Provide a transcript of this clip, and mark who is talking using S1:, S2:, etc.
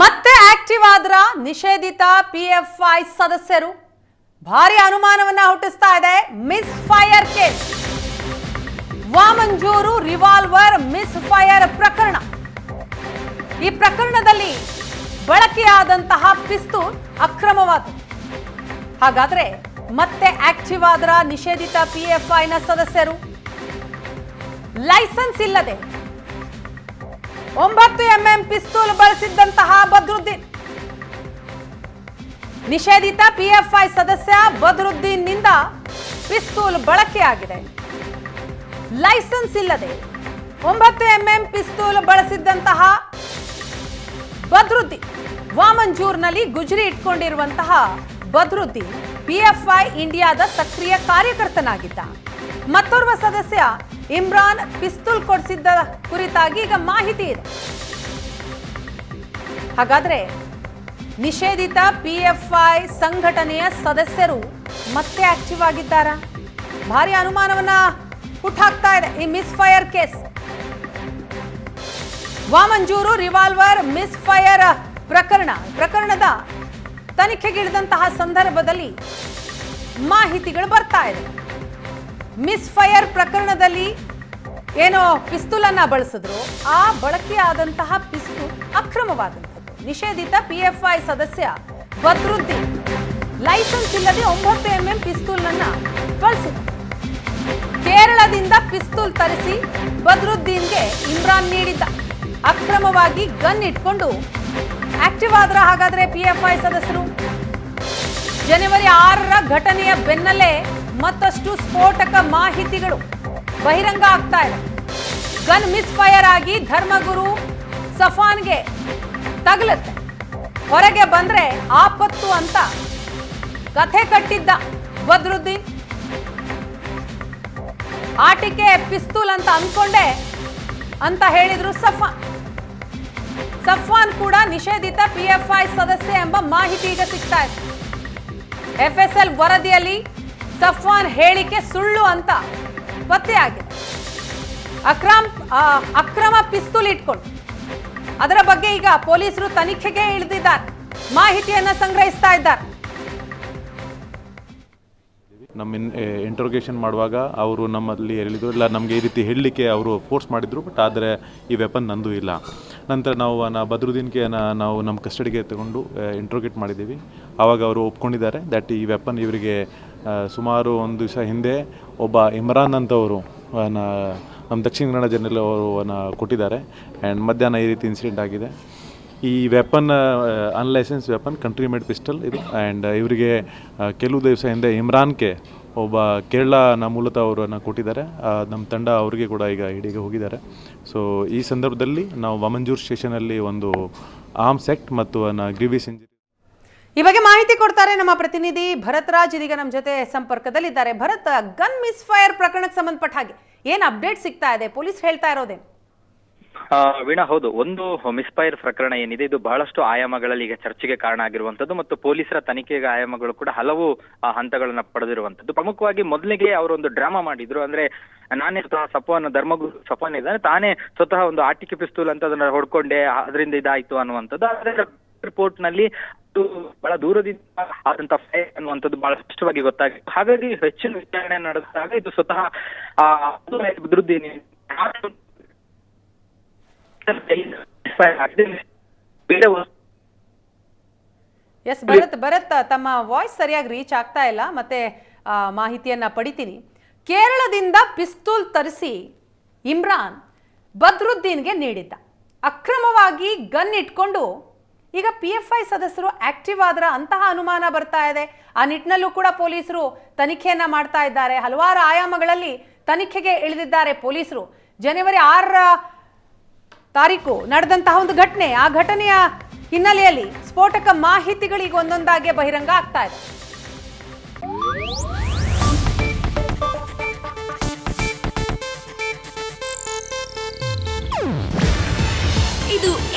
S1: ಮತ್ತೆ ಆಕ್ಟಿವ್ ಆದ್ರ ನಿಷೇಧಿತ ಪಿಎಫ್ಐ ಸದಸ್ಯರು ಭಾರಿ ಅನುಮಾನವನ್ನ ಹುಟ್ಟಿಸ್ತಾ ಇದೆ. Misfire case Vamanjoor revolver misfire ಪ್ರಕರಣ. ಈ ಪ್ರಕರಣದಲ್ಲಿ ಬಳಕೆಯಾದಂತಹ ಪಿಸ್ತೂಲ್ ಅಕ್ರಮವಾದ ಹಾಗಾದ್ರೆ ಮತ್ತೆ ಆಕ್ಟಿವ್ ಆದ್ರ ನಿಷೇಧಿತ ಪಿಎಫ್ಐನ ಸದಸ್ಯರು ಲೈಸೆನ್ಸ್ ಇಲ್ಲದೆ ಒಂಬತ್ತು ಎಂಎಂ ಪಿಸ್ತೂಲ್ ಬಳಸಿದ್ದಂತಹ ಬದ್ರುದ್ದೀನ್ ನಿಷೇಧಿತ ಪಿಎಫ್ಐ ಸದಸ್ಯ ಬದ್ರುದ್ದೀನ್ನಿಂದ ಪಿಸ್ತೂಲ್ ಬಳಕೆಯಾಗಿದೆ. ಲೈಸೆನ್ಸ್ ಇಲ್ಲದೆ ಒಂಬತ್ತು ಎಂಎಂ ಪಿಸ್ತೂಲ್ ಬಳಸಿದ್ದಂತಹ ಬದ್ರುದ್ದೀನ್ ವಾಮಂಜೂರ್ನಲ್ಲಿ ಗುಜರಿ ಇಟ್ಕೊಂಡಿರುವಂತಹ ಬದ್ರುದ್ದೀನ್ ಪಿಎಫ್ಐ ಇಂಡಿಯಾದ ಸಕ್ರಿಯ ಕಾರ್ಯಕರ್ತನಾಗಿದ್ದ. ಮತ್ತೋರ್ವ ಸದಸ್ಯ ಇಮ್ರಾನ್ ಪಿಸ್ತೂಲ್ ಕೊಡಿಸಿದ್ದ ಕುರಿತಾಗಿ ಈಗ ಮಾಹಿತಿ ಇದೆ. ಹಾಗಾದ್ರೆ ನಿಷೇಧಿತ ಪಿಎಫ್ಐ ಸಂಘಟನೆಯ ಸದಸ್ಯರು ಮತ್ತೆ ಆಕ್ಟಿವ್ ಆಗಿದ್ದಾರಾ? ಭಾರಿ ಅನುಮಾನವನ್ನ ಹುಟ್ಟಾಕ್ತಾ ಇದೆ ಈ misfire case Vamanjoor revolver misfire ಪ್ರಕರಣ. ಪ್ರಕರಣದ ತನಿಖೆಗಿಳಿದಂತಹ ಸಂದರ್ಭದಲ್ಲಿ ಮಾಹಿತಿಗಳು ಬರ್ತಾ ಇದೆ. ಮಿಸ್ ಫೈರ್ ಪ್ರಕರಣದಲ್ಲಿ ಏನೋ ಪಿಸ್ತೂಲನ್ನ ಬಳಸಿದ್ರು. ಆ ಬಳಕೆಯಾದಂತಹ ಪಿಸ್ತೂಲ್ ಅಕ್ರಮವಾದಂಥದ್ದು. ನಿಷೇಧಿತ ಪಿಎಫ್ಐ ಸದಸ್ಯ ಭದ್ರುದ್ದಿ ಲೈಸೆನ್ಸ್ ಇಲ್ಲದೆ ಒಂಬತ್ತು ಎಂಎಂ ಪಿಸ್ತೂಲ್ನನ್ನ ಬಳಸಿದ್ರು ಕೇರಳದಿಂದ ಪಿಸ್ತೂಲ್ ತರಿಸಿ ಬದ್ರುದ್ದೀನ್ಗೆ ಇಮ್ರಾನ್ ನೀಡಿದ್ದ. ಅಕ್ರಮವಾಗಿ ಗನ್ ಇಟ್ಕೊಂಡು ಆಕ್ಟಿವ್ ಆದ್ರ ಹಾಗಾದ್ರೆ ಪಿಎಫ್ಐ ಸದಸ್ಯರು. ಜನವರಿ ಆರರ ಘಟನೆಯ ಬೆನ್ನಲ್ಲೇ ಮತ್ತಷ್ಟು ಸ್ಫೋಟಕ ಮಾಹಿತಿಗಳು ಬಹಿರಂಗ ಆಗ್ತಾ ಇದೆ. ಗನ್ ಮಿಸ್ ಫೈರ್ ಆಗಿ ಧರ್ಮಗುರು ಸಫಾನ್ಗೆ ತಗಲುತ್ತೆ. ಹೊರಗೆ ಬಂದ್ರೆ ಆಪತ್ತು ಅಂತ ಕಥೆ ಕಟ್ಟಿದ್ದ ಬದ್ರುದ್ದೀನ್. ಆಟಿಕೆ ಪಿಸ್ತೂಲ್ ಅಂತ ಅನ್ಕೊಂಡೆ ಅಂತ ಹೇಳಿದ್ರು ಸಫಾನ್. ಸಫಾನ್ ಕೂಡ ನಿಷೇಧಿತ ಪಿಎಫ್ಐ ಸದಸ್ಯ ಎಂಬ ಮಾಹಿತಿ ಈಗ ಸಿಗ್ತಾ ಇದೆ. ಎಫ್ಎಸ್ಎಲ್ ವರದಿಯಲ್ಲಿ ಸಫ್ವಾನ್ ಹೇಳಿಕೆ ಸುಳ್ಳು ಅಂತ ಪತ್ತೆಯಾಗಿದೆ ಅಕ್ರಮ್ ಅಕ್ರಮ ಪಿಸ್ತೂಲ್ ಇಟ್ಕೊಂಡು. ಅದರ ಬಗ್ಗೆ ಈಗ ಪೊಲೀಸರು ತನಿಖೆಗೆ ಇಳಿದಿದ್ದಾರೆ. ಮಾಹಿತಿಯನ್ನ ಸಂಗ್ರಹಿಸ್ತಾ ಇದ್ದಾರೆ.
S2: ನಮ್ಮ ಇಂಟ್ರೋಗೇಷನ್ ಮಾಡುವಾಗ ಅವರು ನಮ್ಮಲ್ಲಿ ಹೇಳಿದ್ರು, ಇಲ್ಲ, ನಮಗೆ ಈ ರೀತಿ ಹೇಳಲಿಕ್ಕೆ ಅವರು ಫೋರ್ಸ್ ಮಾಡಿದರು ಬಟ್ ಆದರೆ ಈ ವೆಪನ್ ನಂದು ಇಲ್ಲ. ನಂತರ ನಾವು, ನಾ, ಬದ್ರುದ್ದೀನ್ಗೆ ನಾವು ನಮ್ಮ ಕಸ್ಟಡಿಗೆ ತಗೊಂಡು ಇಂಟ್ರೋಗೇಟ್ ಮಾಡಿದ್ದೀವಿ. ಆವಾಗ ಅವರು ಒಪ್ಕೊಂಡಿದ್ದಾರೆ ದ್ಯಾಟ್ ಈ ವೆಪನ್ ಇವರಿಗೆ ಸುಮಾರು ಒಂದು ದಿವಸ ಹಿಂದೆ ಒಬ್ಬ ಇಮ್ರಾನ್ ಅಂತವರು ನಮ್ಮ ದಕ್ಷಿಣ ಕನ್ನಡ ಜನರಲ್ಲಿ ಅವರು ಕೊಟ್ಟಿದ್ದಾರೆ. ಆ್ಯಂಡ್ ಮಧ್ಯಾಹ್ನ ಈ ರೀತಿ ಇನ್ಸಿಡೆಂಟ್ ಆಗಿದೆ. ಈ weapon unlicensed weapon country made pistol ಇದು. ಆ್ಯಂಡ್ ಇವರಿಗೆ ಕೆಲವು ದಿವಸ ಹಿಂದೆ ಇಮ್ರಾನ್ಗೆ ಒಬ್ಬ ಕೇರಳನ ಮೂಲತಃ ಅವರನ್ನು ಕೊಟ್ಟಿದ್ದಾರೆ. ನಮ್ಮ ತಂಡ ಅವರಿಗೆ ಕೂಡ ಈಗ ಇಡೀಗೆ ಹೋಗಿದ್ದಾರೆ. ಸೊ ಈ ಸಂದರ್ಭದಲ್ಲಿ ನಾವು ವಮಂಜೂರ್ ಸ್ಟೇಷನಲ್ಲಿ ಒಂದು ಆರ್ಮ್ಸ್ ಆ್ಯಕ್ಟ್ ಮತ್ತು ಗ್ರಿವಿಸ್ ಇಂಜರಿ
S1: ಈ ಬಗ್ಗೆ ಮಾಹಿತಿ ಕೊಡ್ತಾರೆ ನಮ್ಮ ಪ್ರತಿನಿಧಿ ಭರತ್ ರಾಜ್ ಇದೀಗ ನಮ್ಮ ಜೊತೆ ಸಂಪರ್ಕದಲ್ಲಿದ್ದಾರೆ. ಭರತ್, ಗನ್ ಮಿಸ್ ಫೈರ್ ಪ್ರಕರಣಕ್ಕೆ ಸಂಬಂಧಪಟ್ಟ ಹಾಗೆ ಏನ್ ಅಪ್ಡೇಟ್ ಸಿಗ್ತಾ ಇದೆ? ಪೊಲೀಸ್ ಹೇಳ್ತಾ
S3: ಇರೋದೇ? ವೀಣಾ, ಹೌದು. ಒಂದು ಮಿಸ್ಫೈರ್ ಪ್ರಕರಣ ಏನಿದೆ, ಇದು ಬಹಳಷ್ಟು ಆಯಾಮಗಳಲ್ಲಿ ಈಗ ಚರ್ಚೆಗೆ ಕಾರಣ ಆಗಿರುವಂತದ್ದು ಮತ್ತು ಪೊಲೀಸರ ತನಿಖೆಗೆ ಆಯಾಮಗಳು ಕೂಡ ಹಲವು ಹಂತಗಳನ್ನ ಪಡೆದಿರುವಂತದ್ದು ಪ್ರಮುಖವಾಗಿ ಮೊದಲಿಗೆ ಅವರು ಒಂದು ಡ್ರಾಮಾ ಮಾಡಿದ್ರು. ಅಂದ್ರೆ, ನಾನೇ ಸ್ವತಃ ಸಫಾನ್ ಧರ್ಮಗುರು ಸಫಾನ್ ಇದ್ದಾನೆ. ತಾನೇ ಸ್ವತಃ ಒಂದು ಆಟಿಕೆ ಪಿಸ್ತೂಲ್ ಅಂತ ಅದನ್ನ ಹೊಡ್ಕೊಂಡೆ ಅದರಿಂದ ಇದಾಯ್ತು ಅನ್ನುವಂಥದ್ದು. ಆದ್ರೆ ರಿಪೋರ್ಟ್ನಲ್ಲಿ ಬಹಳ ದೂರದಿಂದ ಆದಂತ ಫೈರ್ ಅನ್ನುವಂಥದ್ದು ಬಹಳ ಸ್ಪಷ್ಟವಾಗಿ ಗೊತ್ತಾಗಿತ್ತು ಹಾಗಾಗಿ ಹೆಚ್ಚಿನ ವಿಚಾರಣೆ ನಡೆಸಿದಾಗ ಇದು ಸ್ವತಃ ವಸ್ತು
S1: ಎಸ್ ಭರತ್ ಭರತ್, ತಮ್ಮ ವಾಯ್ಸ್ ಸರಿಯಾಗಿ ರೀಚ್ ಆಗ್ತಾ ಇಲ್ಲ. ಮತ್ತೆ ಮಾಹಿತಿಯನ್ನ ಪಡಿತೀನಿ. ಕೇರಳದಿಂದ ಪಿಸ್ತೂಲ್ ತರಿಸಿ ಇಮ್ರಾನ್ ಬದ್ರುದ್ದೀನ್ಗೆ ನೀಡಿದ್ದ. ಅಕ್ರಮವಾಗಿ ಗನ್ ಇಟ್ಕೊಂಡು ಈಗ ಪಿ ಎಫ್ ಐ ಸದಸ್ಯರು ಆಕ್ಟಿವ್ ಆದ್ರ ಅಂತಹ ಅನುಮಾನ ಬರ್ತಾ ಇದೆ. ಆ ನಿಟ್ಟಿನಲ್ಲೂ ಕೂಡ ಪೊಲೀಸರು ತನಿಖೆಯನ್ನ ಮಾಡ್ತಾ ಇದ್ದಾರೆ. ಹಲವಾರು ಆಯಾಮಗಳಲ್ಲಿ ತನಿಖೆಗೆ ಇಳಿದಿದ್ದಾರೆ ಪೊಲೀಸರು. ಜನವರಿ ಆರರ ತಾರೀಕು ನಡೆದಂತಹ ಒಂದು ಘಟನೆ, ಆ ಘಟನೆಯ ಹಿನ್ನೆಲೆಯಲ್ಲಿ ಸ್ಫೋಟಕ ಮಾಹಿತಿಗಳಿಗೆ ಒಂದೊಂದಾಗಿ ಬಹಿರಂಗ ಆಗ್ತಾ
S4: ಇದೆ.